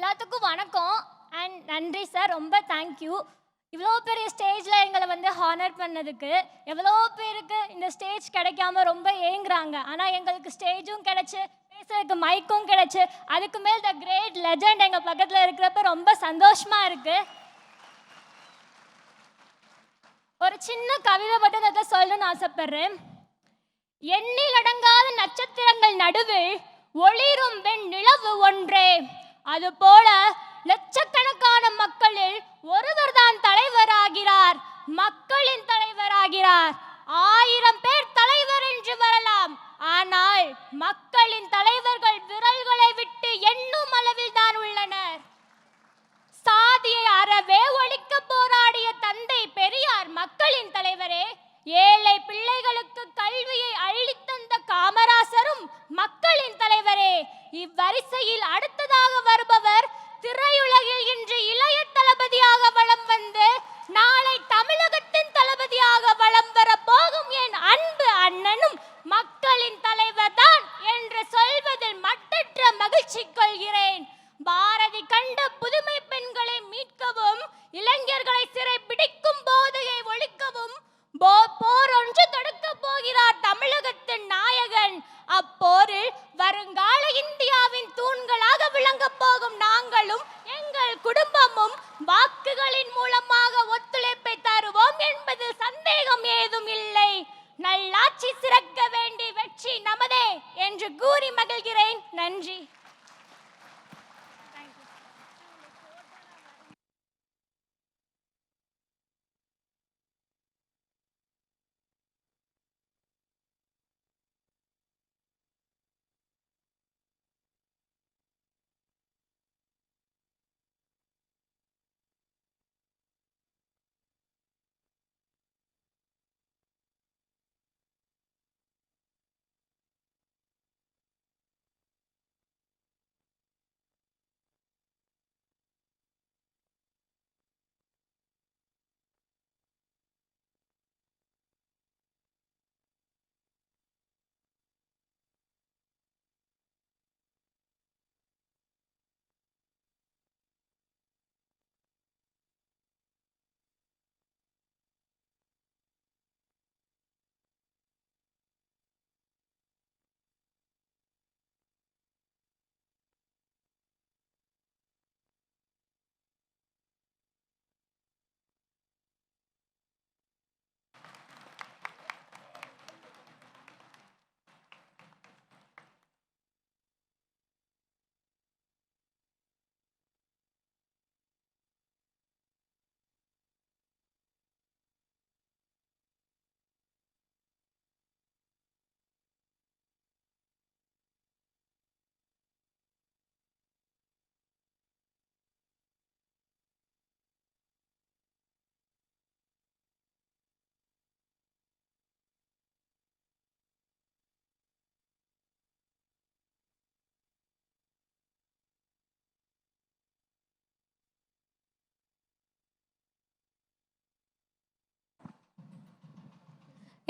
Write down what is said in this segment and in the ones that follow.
எல்லாத்துக்கும் வணக்கம். அண்ட் நன்றி சார் ரொம்ப தேங்க்யூ இவ்வளோ பெரிய ஸ்டேஜில் எங்களை வந்து ஹானர் பண்ணதுக்கு எவ்வளோ பேருக்கு இந்த ஸ்டேஜ் கிடைக்காம ரொம்ப ஏங்குறாங்க. ஆனால் எங்களுக்கு ஸ்டேஜும் கிடைச்சி பேசுறதுக்கு மைக்கும் கிடைச்சி அதுக்கு மேல் த கிரேட் லெஜண்ட் எங்கள் பக்கத்தில் இருக்கிறப்ப ரொம்ப சந்தோஷமாக இருக்குது ஒரு சின்ன கவிதை மட்டும் இதை சொல்லணும்னு ஆசைப்படுறேன். எண்ணிலடங்காத நட்சத்திரங்கள் நடுவில் ஒளிரும் வெண் நிலவு ஒன்றே. அதுபோல லட்சக்கணக்கான மக்களில் ஒருவர்தான் தலைவராகிறார். மக்களின் தலைவராகிறார். ஆயிரம் பேர் தலைவர் என்று வரலாம். ஆனால் மக்களின் தலைவர்கள் விரல்களை விட்டு எண்ணும் அளவில் தான் உள்ளனர். சாதியை அறவே ஒழிக்க போராடிய தந்தை பெரியார் மக்களின் தலைவரே ஏழை பிள்ளைகளுக்கு கல்வியை அள்ளித்தந்த காமராசரும் மக்கள் இவ்வரிசையில் அடுத்ததாக வருபவர் திரையுலகில் இன்று இளைய தளபதியாக வளம் வந்து நாளை தமிழகத்தின் தளபதியாக வலம் வர போகும் என் அன்பு அண்ணனும் மக்களின் தலைவர்தான் என்று சொல்வதில் மட்டற்ற மகிழ்ச்சி கொள்கிறேன். பாரதி கண்ட புதுமை பெண்களை மீட்கவும் இளைஞர்களை சிறை பிடிக்கும் போதையை ஒழிக்கவும் போ- போர் ஒன்று தடுக்க போகிறார் தமிழகத்தின் நாயகன். அப்போரில் வருங்கால இந்தியாவின் தூண்களாக விளங்கப் போகும் நாங்களும் எங்கள் குடும்பமும்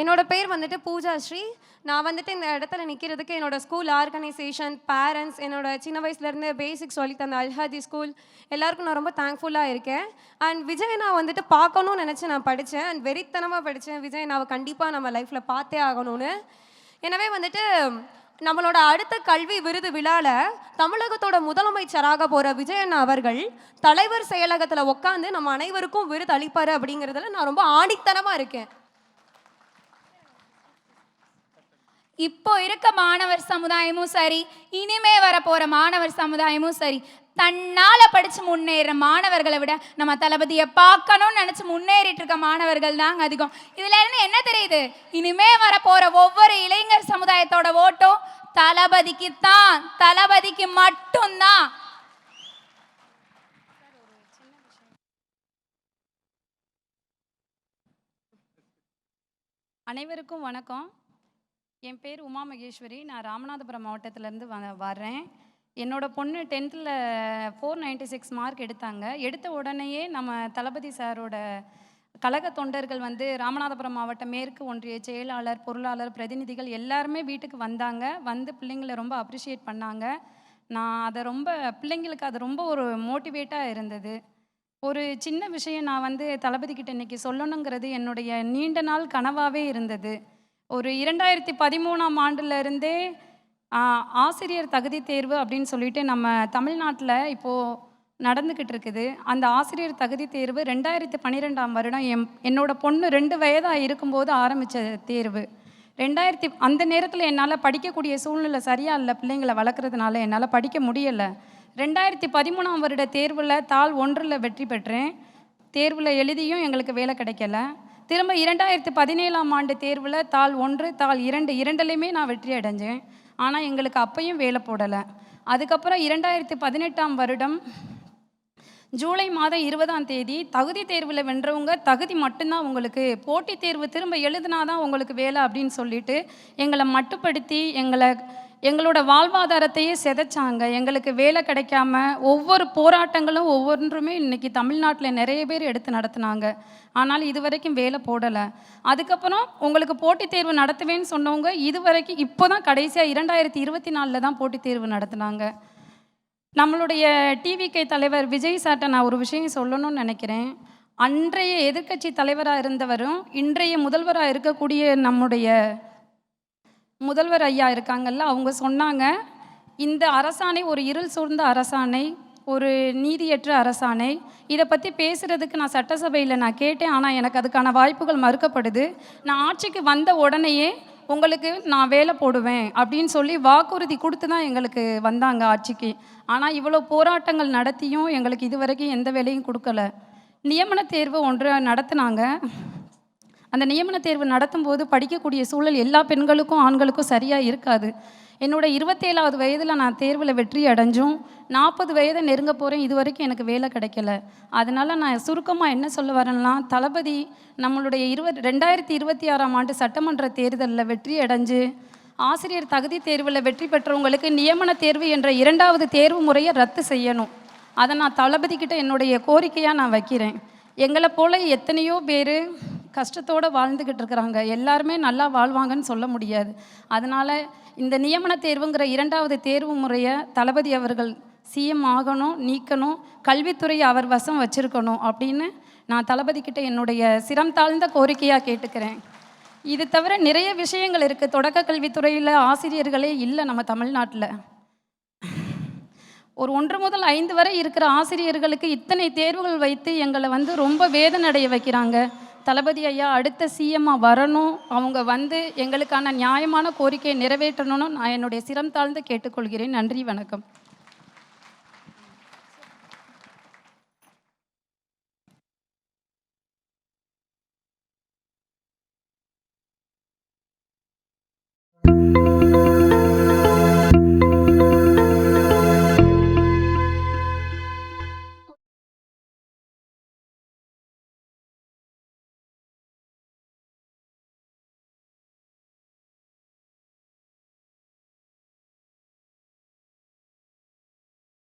என்னோட பேர் வந்துட்டு பூஜா ஸ்ரீ. நான் வந்துட்டு இந்த இடத்துல நிற்கிறதுக்கு என்னோட ஸ்கூல் ஆர்கனைசேஷன் பேரண்ட்ஸ் என்னோட சின்ன வயசுலேருந்து பேசிக்ஸ் சொல்லி தந்த அல்ஹாதி ஸ்கூல் எல்லாருக்கும் நான் ரொம்ப தேங்க்ஃபுல்லாக இருக்கேன். அண்ட் விஜய் நான் வந்துட்டு பார்க்கணும்னு நினச்சி நான் படித்தேன் அண்ட் வெறித்தனமாக படித்தேன் விஜய் நான் கண்டிப்பாக நம்ம லைஃப்பில் பார்த்தே ஆகணும்னு. எனவே வந்துட்டு நம்மளோட அடுத்த கல்வி விருது விழாவில் தமிழகத்தோட முதலமைச்சராக போகிற விஜயண்ணா அவர்கள் தலைவர் செயலகத்தில் உட்காந்து நம்ம அனைவருக்கும் விருது அளிப்பார் அப்படிங்கிறதுல நான் ரொம்ப ஆணித்தனமாக இருக்கேன். இப்போ இருக்க மாணவர் சமுதாயமும் சரி இனிமே வரப்போற மாணவர் சமுதாயமும் சரி தன்னால படிச்சு முன்னேற மாணவர்களை விட நம்ம தளபதியை பார்க்கணும்னு நினைச்சு முன்னேறிட்டு இருக்க மாணவர்கள் தாங்க அதிகம். இதுல இருந்து என்ன தெரியுது? இனிமே வரப்போற ஒவ்வொரு இளைஞர் சமுதாயத்தோட ஓட்டும் தளபதிக்கு தான் தளபதிக்கு மட்டும்தான். அனைவருக்கும் வணக்கம். என் பேர் உமா மகேஸ்வரி. நான் ராமநாதபுரம் மாவட்டத்திலேருந்து வ வர்றேன். என்னோட பொண்ணு டென்த்தில் ஃபோர் நைன்டி சிக்ஸ் மார்க் எடுத்தாங்க. எடுத்த உடனேயே நம்ம தளபதி சாரோட கழக தொண்டர்கள் வந்து ராமநாதபுரம் மாவட்ட மேற்கு ஒன்றிய செயலாளர் பொருளாளர் பிரதிநிதிகள் எல்லாருமே வீட்டுக்கு வந்தாங்க. வந்து பிள்ளைங்களை ரொம்ப அப்ரிஷியேட் பண்ணாங்க. நான் அதை ரொம்ப பிள்ளைங்களுக்கு அது ரொம்ப ஒரு மோட்டிவேட்டாக இருந்தது. ஒரு சின்ன விஷயம் நான் வந்து தளபதி கிட்ட இன்னைக்கு சொல்லணுங்கிறது என்னுடைய நீண்ட நாள் கனவாகவே இருந்தது. ஒரு இரண்டாயிரத்தி பதிமூணாம் ஆண்டுலேருந்தே ஆசிரியர் தகுதி தேர்வு அப்படின்னு சொல்லிட்டு நம்ம தமிழ்நாட்டில் இப்போது நடந்துக்கிட்டு இருக்குது. அந்த ஆசிரியர் தகுதி தேர்வு ரெண்டாயிரத்தி பன்னிரெண்டாம் வருடம் என் என்னோட பொண்ணு ரெண்டு வயதாக இருக்கும்போது ஆரம்பித்த தேர்வு. ரெண்டாயிரத்தி அந்த நேரத்தில் என்னால் படிக்கக்கூடிய சூழ்நிலை சரியாக இல்லை பிள்ளைங்களை வளர்க்குறதுனால என்னால் படிக்க முடியலை. ரெண்டாயிரத்தி பதிமூணாம் வருட தேர்வில் தாள் ஒன்றில் வெற்றி பெற்றேன். தேர்வில் எழுதியும் எங்களுக்கு வேலை கிடைக்கல. திரும்ப இரண்டாயிரத்து பதினேழாம் ஆண்டு தேர்வில் தாள் ஒன்று தாள் இரண்டு இரண்டுலையுமே நான் வெற்றி அடைஞ்சேன். ஆனால் எங்களுக்கு அப்பையும் வேலை போடலை. அதுக்கப்புறம் இரண்டாயிரத்து பதினெட்டாம் வருடம் ஜூலை மாதம் இருபதாம் தேதி தகுதி தேர்வில் வென்றவங்க தகுதி மட்டும்தான் உங்களுக்கு. போட்டித் தேர்வு திரும்ப எழுதினா தான் உங்களுக்கு வேலை அப்படின்னு சொல்லிட்டு எங்களை மட்டுப்படுத்தி எங்களை எங்களோட வாழ்வாதாரத்தையே சிதைச்சாங்க. எங்களுக்கு வேலை கிடைக்காம ஒவ்வொரு போராட்டங்களும் ஒவ்வொன்றுமே இன்னைக்கு தமிழ்நாட்டில் நிறைய பேர் எடுத்து நடத்துனாங்க. ஆனால் இது வரைக்கும் வேலை போடலை. அதுக்கப்புறம் உங்களுக்கு போட்டித் தேர்வு நடத்துவேன்னு சொன்னவங்க இது வரைக்கும் இப்போ தான் கடைசியாக இரண்டாயிரத்தி இருபத்தி நாலில் தான் போட்டித் தேர்வு நடத்துனாங்க. நம்மளுடைய டிவிகே தலைவர் விஜய் சார்ட்ட நான் ஒரு விஷயம் சொல்லணும்னு நினைக்கிறேன். அன்றைய எதிர்க்கட்சி தலைவராக இருந்தவரும் இன்றைய முதல்வராக இருக்கக்கூடிய நம்முடைய முதல்வர் ஐயா இருக்காங்கல்ல அவங்க சொன்னாங்க இந்த அரசாணை ஒரு இருள் சூழ்ந்த அரசாணை ஒரு நீதியற்ற அரசாணை. இதை பற்றி பேசுகிறதுக்கு நான் சட்டசபையில் நான் கேட்டேன் ஆனால் எனக்கு அதுக்கான வாய்ப்புகள் மறுக்கப்படுது. நான் ஆட்சிக்கு வந்த உடனேயே உங்களுக்கு நான் வேலை போடுவேன் அப்படின்னு சொல்லி வாக்குறுதி கொடுத்து தான் எங்களுக்கு வந்தாங்க ஆட்சிக்கு. ஆனால் இவ்வளோ போராட்டங்கள் நடத்தியும் எங்களுக்கு இது வரைக்கும் எந்த வேலையும் கொடுக்கல. நியமன தேர்வு ஒன்று நடத்துனாங்க. அந்த நியமன தேர்வு நடத்தும்போது படிக்கக்கூடிய சூழல் எல்லா பெண்களுக்கும் ஆண்களுக்கும் சரியாக இருக்காது. என்னோட இருபத்தேழாவது வயதில் நான் தேர்வில் வெற்றி அடைஞ்சும் நாற்பது வயதை நெருங்க போகிறேன் இது வரைக்கும் எனக்கு வேலை கிடைக்கல. அதனால் நான் சுருக்கமாக என்ன சொல்ல வரேன்னா தளபதி நம்மளுடைய இருபது ரெண்டாயிரத்தி இருபத்தி ஆறாம் ஆண்டு சட்டமன்ற தேர்தலில் வெற்றி அடைஞ்சு ஆசிரியர் தகுதி தேர்வில் வெற்றி பெற்றவங்களுக்கு நியமன தேர்வு என்ற இரண்டாவது தேர்வு முறையை ரத்து செய்யணும். அதை நான் தளபதி கிட்ட என்னுடைய கோரிக்கையாக நான் வைக்கிறேன். எங்களை போல எத்தனையோ பேர் கஷ்டத்தோடு வாழ்ந்துக்கிட்டு இருக்கிறாங்க எல்லாருமே நல்லா வாழ்வாங்கன்னு சொல்ல முடியாது. அதனால் இந்த நியமன தேர்வுங்கிற இரண்டாவது தேர்வு முறையை தளபதி அவர்கள் சிஎம் ஆகணும் நீக்கணும் கல்வித்துறையை அவர் வசம் வச்சுருக்கணும் அப்படின்னு நான் தளபதி கிட்ட என்னுடைய சிரம் தாழ்ந்த கோரிக்கையாக கேட்டுக்கிறேன். இது தவிர நிறைய விஷயங்கள் இருக்குது தொடக்க கல்வித்துறையில் ஆசிரியர்களே இல்லை நம்ம தமிழ்நாட்டில். ஒரு ஒன்று முதல் ஐந்து வரை இருக்கிற ஆசிரியர்களுக்கு இத்தனை தேர்வுகள் வைத்து எங்களை வந்து ரொம்ப வேதனடைய வைக்கிறாங்க. தளபதி ஐயா அடுத்த சிஎம்மாக வரணும். அவங்க வந்து எங்களுக்கான நியாயமான கோரிக்கையை நிறைவேற்றணும்னு நான் என்னுடைய சிரம் தாழ்ந்து கேட்டுக்கொள்கிறேன். நன்றி வணக்கம்.